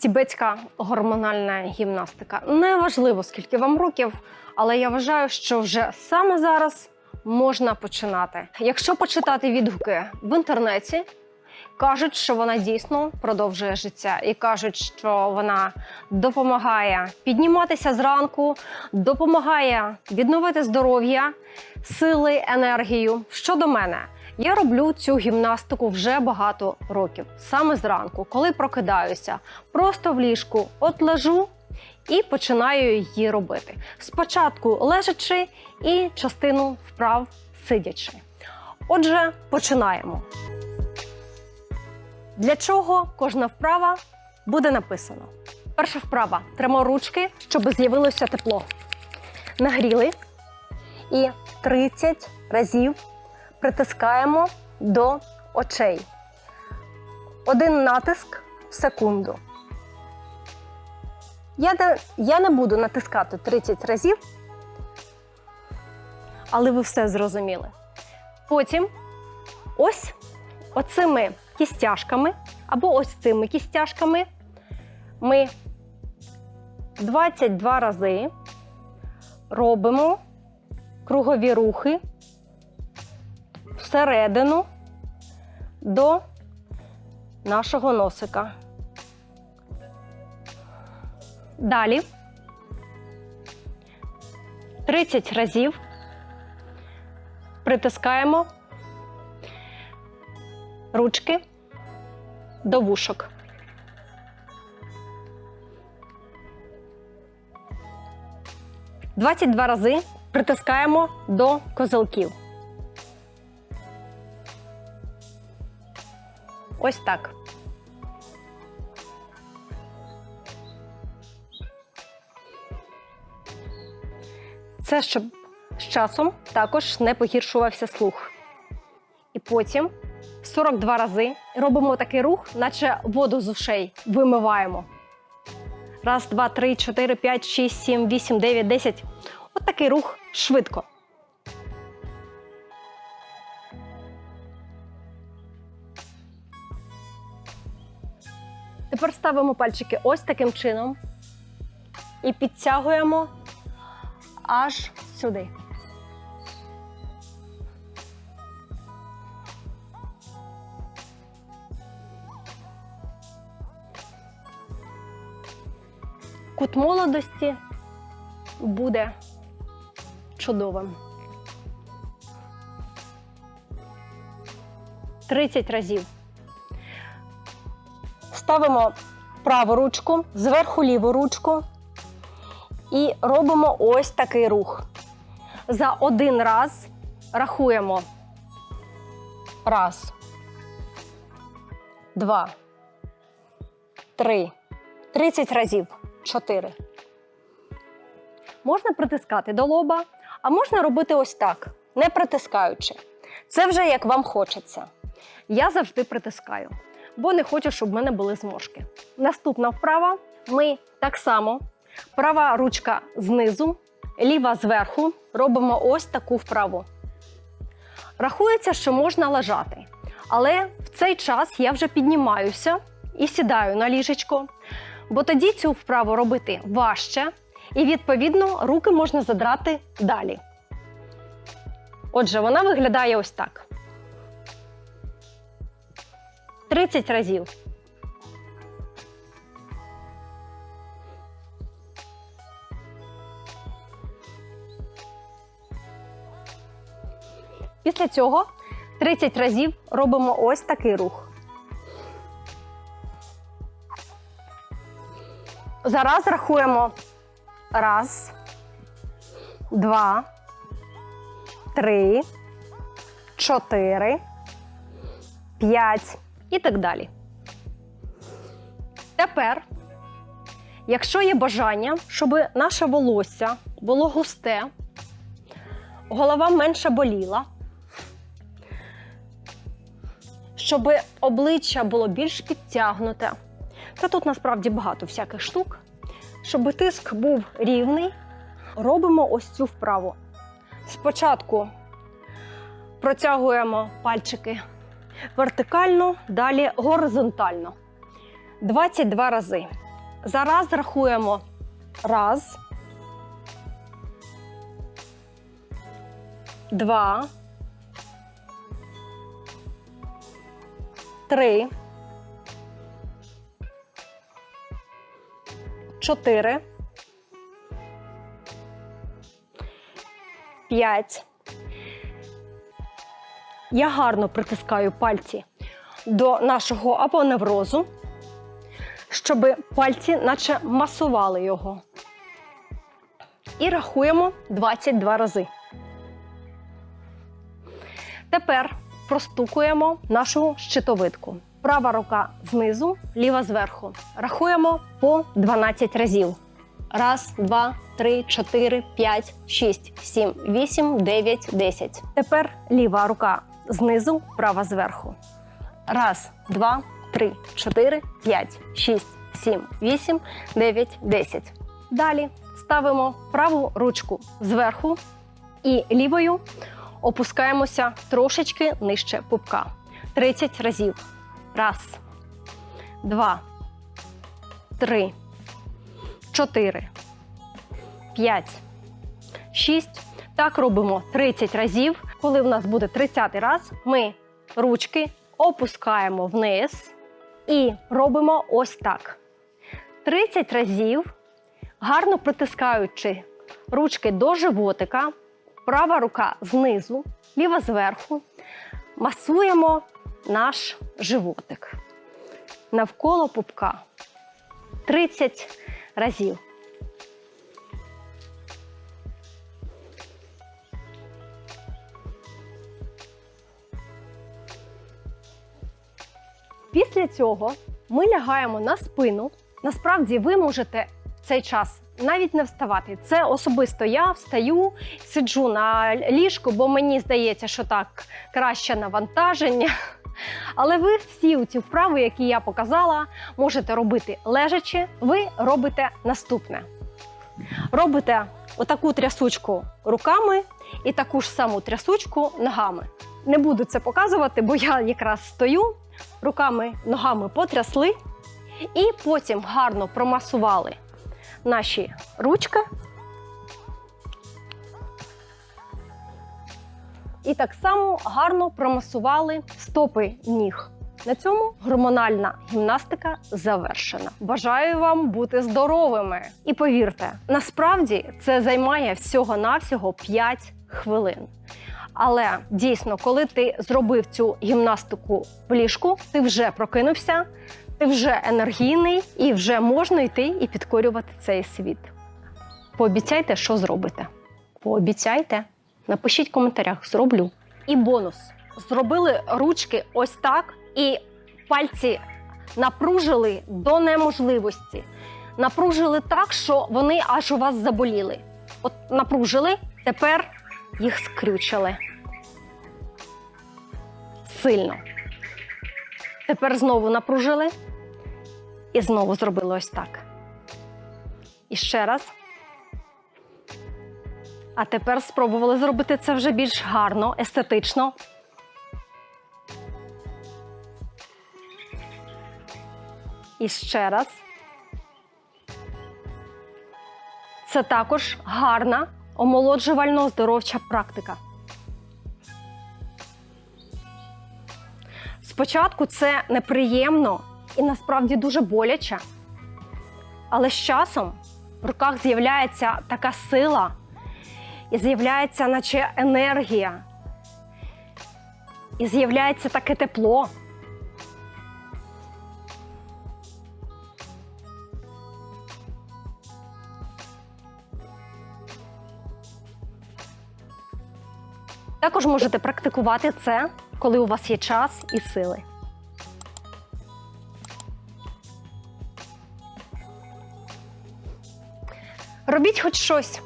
Тібетська гормональна гімнастика. Неважливо, скільки вам років, але я вважаю, що вже саме зараз можна починати. Якщо почитати відгуки в інтернеті, кажуть, що вона дійсно продовжує життя, і кажуть, що вона допомагає підніматися зранку, допомагає відновити здоров'я, сили, енергію. Щодо мене, я роблю цю гімнастику вже багато років, саме зранку, коли прокидаюся, просто в ліжку от лежу і починаю її робити. Спочатку лежачи і частину вправ сидячи. Отже, починаємо. Для чого кожна вправа буде написано. Перша вправа тремо ручки, щоб з'явилося тепло. Нагріли і 30 разів притискаємо до очей. Один натиск в секунду. Я я не буду натискати 30 разів, але ви все зрозуміли. Потім ось оцими кістяшками або ось цими кістяшками ми 22 рази робимо кругові рухи всередину до нашого носика. Далі 30 разів притискаємо ручки до вушок. Двадцять два рази притискаємо до козелків. Ось так. Це щоб з часом також не погіршувався слух. І потім 42 рази робимо такий рух, наче воду з ушей вимиваємо. Раз, два, три, чотири, п'ять, шість, сім, вісім, дев'ять, десять. От такий рух швидко. Тепер ставимо пальчики ось таким чином і підтягуємо аж сюди. Кут молодості буде чудовим. 30 разів. Ставимо праву ручку, зверху ліву ручку і робимо ось такий рух. За один раз рахуємо. Раз. Два. Три. 30 разів. Чотири. Можна притискати до лоба, а можна робити ось так, не притискаючи. Це вже як вам хочеться. Я завжди притискаю, бо не хочу, щоб в мене були зморшки. Наступна вправа. Ми так само права ручка знизу, ліва зверху. Робимо ось таку вправу. Рахується, що можна лежати. Але в цей час я вже піднімаюся і сідаю на ліжечко, бо тоді цю вправу робити важче, і, відповідно, руки можна задрати далі. Отже, вона виглядає ось так. 30 разів. Після цього 30 разів робимо ось такий рух. Зараз рахуємо раз, два, три, чотири, п'ять і так далі. Тепер, якщо є бажання, щоб наше волосся було густе, голова менше боліла, щоб обличчя було більш підтягнуте, та тут насправді багато всяких штук. Щоб тиск був рівний, робимо ось цю вправу. Спочатку протягуємо пальчики вертикально, далі горизонтально. 22 рази. Зараз рахуємо раз, два, три, чотири, п'ять. Я гарно притискаю пальці до нашого апоневрозу, щоб пальці наче масували його. І рахуємо 22 рази. Тепер простукуємо нашу щитовидку. Права рука знизу, ліва зверху. Рахуємо по 12 разів. Раз, два, три, чотири, п'ять, шість, сім, вісім, дев'ять, десять. Тепер ліва рука знизу, права зверху. Раз, два, три, чотири, п'ять, шість, сім, вісім, дев'ять, десять. Далі ставимо праву ручку зверху і лівою опускаємося трошечки нижче пупка. 30 разів. Раз, два, три, чотири, п'ять, шість. Так робимо 30 разів. Коли в нас буде 30 раз, ми ручки опускаємо вниз і робимо ось так. 30 разів, гарно притискаючи ручки до животика, права рука знизу, ліва зверху, масуємо наш животик навколо пупка. 30 разів. Після цього ми лягаємо на спину. Насправді, ви можете в цей час навіть не вставати. Це особисто я встаю, сиджу на ліжку, бо мені здається, що так краще навантаження. Але ви всі ці вправи, які я показала, можете робити лежачи. Ви робите наступне: робите отаку трясучку руками і таку ж саму трясучку ногами. Не буду це показувати, бо я якраз стою, руками, ногами потрясли, і потім гарно промасували наші ручки. І так само гарно промасували стопи ніг. На цьому гормональна гімнастика завершена. Бажаю вам бути здоровими. І повірте, насправді це займає всього-навсього 5 хвилин. Але дійсно, коли ти зробив цю гімнастику в ліжку, ти вже прокинувся, ти вже енергійний і вже можна йти і підкорювати цей світ. Пообіцяйте, що зробите. Пообіцяйте. Напишіть в коментарях, зроблю. І бонус. Зробили ручки ось так, і пальці напружили до неможливості. Напружили так, що вони аж у вас заболіли. От напружили, тепер їх скрючили. Сильно. Тепер знову напружили і знову зробили ось так. І ще раз. А тепер спробували зробити це вже більш гарно, естетично. І ще раз. Це також гарна омолоджувально-здоровча практика. Спочатку це неприємно і насправді дуже боляче. Але з часом в руках з'являється така сила і з'являється, наче енергія, і з'являється таке тепло. Також можете практикувати це, коли у вас є час і сили. Робіть хоч щось.